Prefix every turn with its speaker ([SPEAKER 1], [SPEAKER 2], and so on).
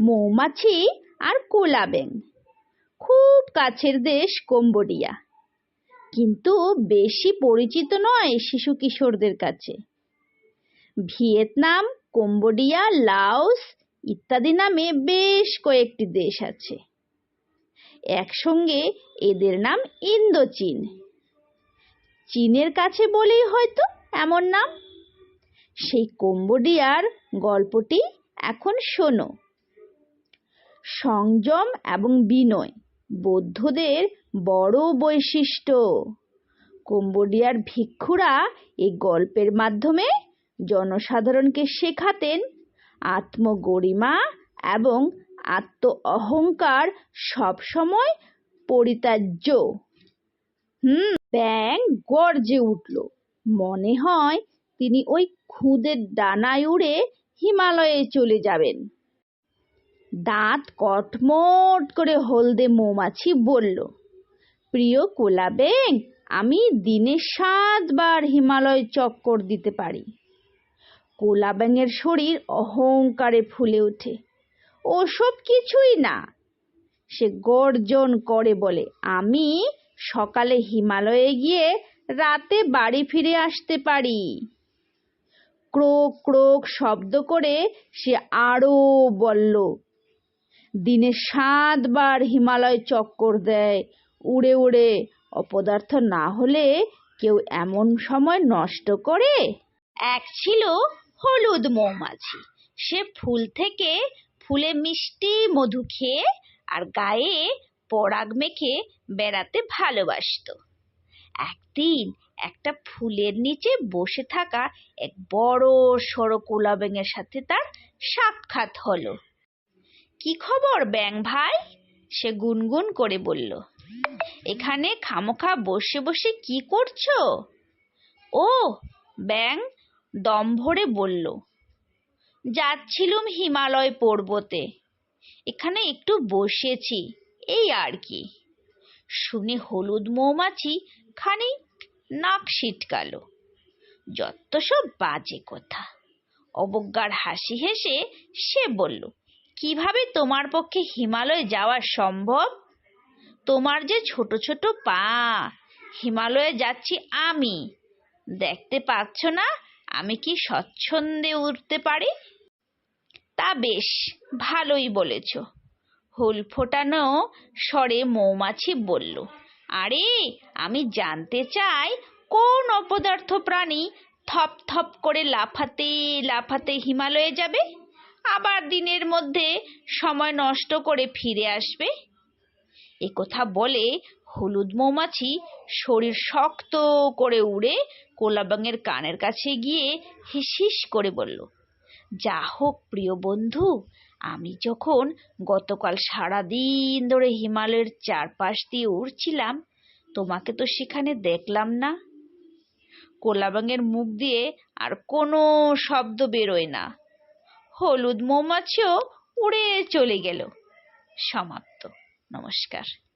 [SPEAKER 1] মৌমাছি আর কোলা ব্যাঙ খুব কাছের দেশ কম্বোডিয়া। কিন্তু বেশি পরিচিত নয় শিশু কিশোরদের কাছে। ভিয়েতনাম, কম্বোডিয়া, লাওস ইত্যাদি নামে বেশ কয়েকটি দেশ আছে। একসঙ্গে এদের নাম ইন্দোচীন। চীনের কাছে বলেই হয়তো এমন নাম। সেই কম্বোডিয়ার গল্পটি এখন শোনো। সংযম এবং বিনয়, বৌদ্ধদের বড় বৈশিষ্ট্য। কম্বোডিয়ার ভিক্ষুরা এই গল্পের মাধ্যমে জনসাধারণকে শেখাতেন আত্মগরিমা এবং আত্ম অহংকার সবসময় পরিত্যাজ্য। হুম, ব্যাং গর্জে উঠল। মনে হয় তিনি ওই খুদের ডানায় উড়ে হিমালয়ে চলে যাবেন। দাঁত কটমট করে হলদে মৌমাছি বলল, প্রিয় কোলা ব্যাং আমি দিনে সাতবার হিমালয় চক্কর দিতে পারি কোলা ব্যাঙের শরীর অহংকারে ফুলে ওঠে। ওসব কিছুই না সে গর্জন করে বলে, আমি সকালে হিমালয়ে গিয়ে রাতে বাড়ি ফিরে আসতে পারি ক্রোক ক্রোক শব্দ করে সে আরও বলল দিনে সাতবার হিমালয় চক্কর দেয়। উড়ে উড়ে। অপদার্থ না হলে কেউ এমন সময় নষ্ট করে? এক ছিল হলুদ মৌমাছি। সে ফুল থেকে ফুলে মিষ্টি মধু খেয়ে আর গায়ে পরাগ মেখে বেড়াতে ভালোবাসত। একদিন একটা ফুলের নিচে বসে থাকা এক বড় সড়ো কোলা ব্যাঙের সাথে তার সাক্ষাৎ হলো। কি খবর ব্যাং ভাই? সে গুনগুন করে বলল, এখানে খামোখা বসে বসে কি করছ? ও ব্যাং দম ভরে বলল, যাচ্ছিলুম হিমালয় পর্বতে, এখানে একটু বসেছি, এই আর কি। শুনে হলুদ মৌমাছি খানিক নাক সিটকালো যত সব বাজে কথা। অবজ্ঞার হাসি হেসে সে বলল কীভাবে তোমার পক্ষে হিমালয় যাওয়া সম্ভব? তোমার যে ছোট ছোট পা, হিমালয়ে যাচ্ছি আমি। দেখতে পাচ্ছ না, আমি কি স্বচ্ছন্দে উঠতে পারি? তা বেশ, ভালোই বলেছ। হুল ফোটানো স্বরে মৌমাছি বলল, আরে, আমি জানতে চাই, কোন অপদার্থ প্রাণী থপ থপ করে লাফাতে লাফাতে হিমালয়ে যাবে? আবার দিনের মধ্যে সময় নষ্ট করে ফিরে আসবে? এ কথা বলে হলুদ মৌমাছি শরীর শক্ত করে উড়ে কোলাবাঙের কানের কাছে গিয়ে হিস হিস করে বলল, যা হোক প্রিয় বন্ধু, আমি যখন গতকাল সারাদিন ধরে হিমালয়ের চারপাশ দিয়ে উড়ছিলাম, তোমাকে তো সেখানে দেখলাম না। কোলাবাঙের মুখ দিয়ে আর কোনো শব্দ বেরোয় না। হলুদ মৌমাছিও উড়ে চলে গেল। সমাপ্ত। নমস্কার।